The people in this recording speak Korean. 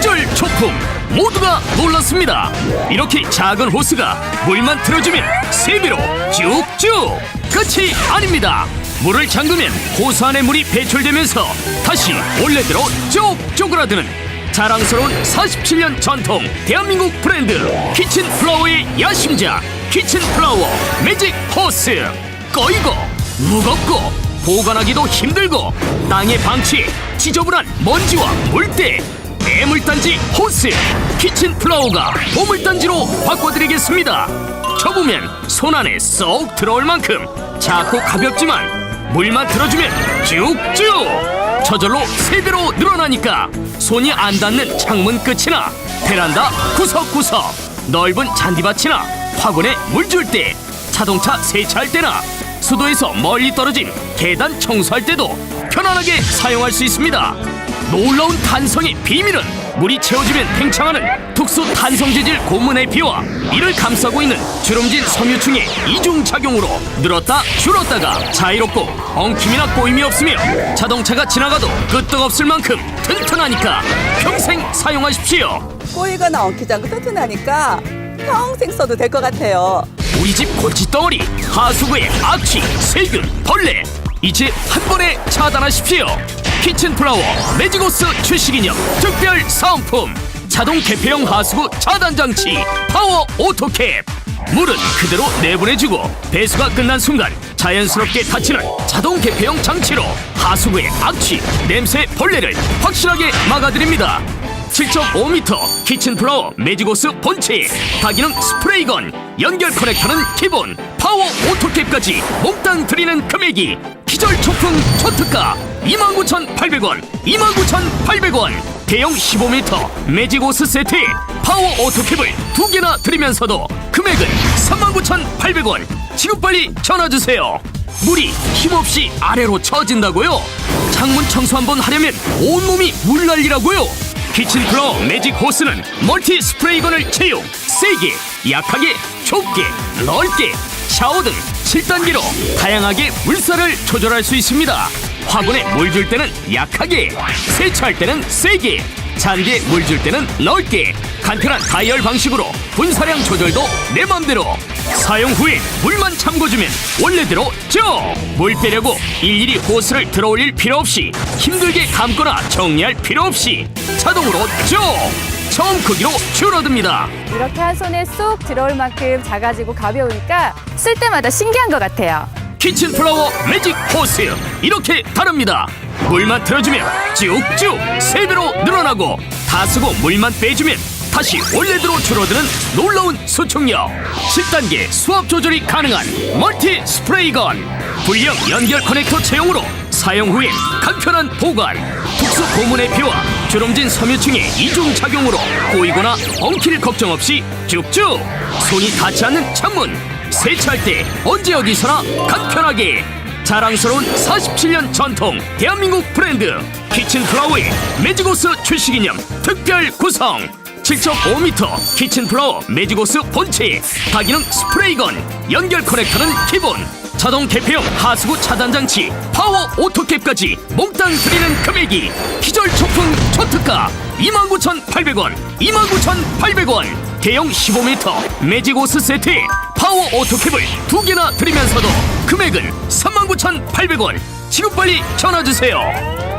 제품 모두가 놀랐습니다. 이렇게 작은 호스가 물만 틀어주면 세배로 쭉쭉 끝이 아닙니다. 물을 잠그면 호스 안에 물이 배출되면서 다시 원래대로 쭉 쪼그라드는 자랑스러운 47년 전통 대한민국 브랜드 키친 플라워의 야심작 키친 플라워 매직 호스 꺼이고 무겁고 보관하기도 힘들고 땅에 방치 지저분한 먼지와 물때 애물단지 호스 키친 플라워가 보물단지로 바꿔드리겠습니다 접으면 손 안에 쏙 들어올 만큼 작고 가볍지만 물만 들어주면 쭉쭉 저절로 세 배로 늘어나니까 손이 안 닿는 창문 끝이나 베란다 구석구석 넓은 잔디밭이나 화분에 물 줄 때 자동차 세차할 때나 수도에서 멀리 떨어진 계단 청소할 때도 편안하게 사용할 수 있습니다. 놀라운 탄성의 비밀은 물이 채워지면 팽창하는 특수 탄성 재질 고문의 비와 이를 감싸고 있는 주름진 섬유층의 이중 작용으로 늘었다 줄었다가 자유롭고 엉킴이나 꼬임이 없으며 자동차가 지나가도 끄떡없을 만큼 튼튼하니까 평생 사용하십시오. 꼬이거나 엉키지 않고 튼튼하니까 평생 써도 될 것 같아요. 우리 집 골칫덩어리 하수구의 악취, 세균, 벌레 이제 한 번에 차단하십시오 키친 플라워 매직오스 출시기념 특별 사은품 자동 개폐형 하수구 차단 장치 파워 오토캡. 물은 그대로 내보내주고 배수가 끝난 순간 자연스럽게 닫히는 자동 개폐형 장치로 하수구의 악취, 냄새, 벌레를 확실하게 막아드립니다. 7.5m 키친 플라워 매직오스 본체. 다기능 스프레이건 연결 커넥터는 기본 파워 오토캡까지 몽땅 드리는 금액이 기절 초풍 초특가 29,800원 29,800원. 대형 15m 매직오스 세트에 파워 오토캡을 두 개나 드리면서도 금액은 39,800원. 지금 빨리 전화주세요. 물이 힘없이 아래로 처진다고요? 창문 청소 한 번 하려면 온몸이 물난리라고요? 키친 플라워 매직 호스는 멀티 스프레이건을 채용. 세게 약하게 좁게 넓게 샤워 등 7단계로 다양하게 물살을 조절할 수 있습니다. 화분에 물 줄 때는 약하게 세차할 때는 세게 잔디에 물 줄 때는 넓게 간편한 다이얼 방식으로 분사량 조절도 내 맘대로. 사용 후에 물만 잠궈주면 원래대로 쭉 물 빼려고 일일이 호스를 들어올릴 필요 없이 힘들게 감거나 정리할 필요 없이 자동으로 쭉 처음 크기로 줄어듭니다. 이렇게 한 손에 쏙 들어올 만큼 작아지고 가벼우니까 쓸 때마다 신기한 것 같아요. 키친 플라워 매직 호스. 이렇게 다릅니다. 물만 틀어주면 쭉쭉 세 배로 늘어나고 다 쓰고 물만 빼주면 다시 원래대로 줄어드는 놀라운 수축력. 10단계 수압 조절이 가능한 멀티 스프레이건. 불량 연결 커넥터 채용으로 사용 후엔 간편한 보관. 특수 고문의 피와 주름진 섬유층의 이중 작용으로 꼬이거나 엉킬 걱정 없이 쭉쭉 손이 닿지 않는 창문. 세차할 때 언제 어디서나 간편하게 자랑스러운 47년 전통 대한민국 브랜드 키친 플라워의 매직오스 출시기념 특별 구성. 7.5m 키친 플라워 매직오스 본체. 다기능 스프레이건 연결 커넥터는 기본. 자동 개폐형 하수구 차단 장치 파워 오토캡까지 몽땅 드리는 금액이 기절 초풍 초특가 29,800원 29,800원. 대형 15m 매직오스 세트에 파워 오토캡을 두 개나 드리면서도 금액은 39,800원. 지금 빨리 전화주세요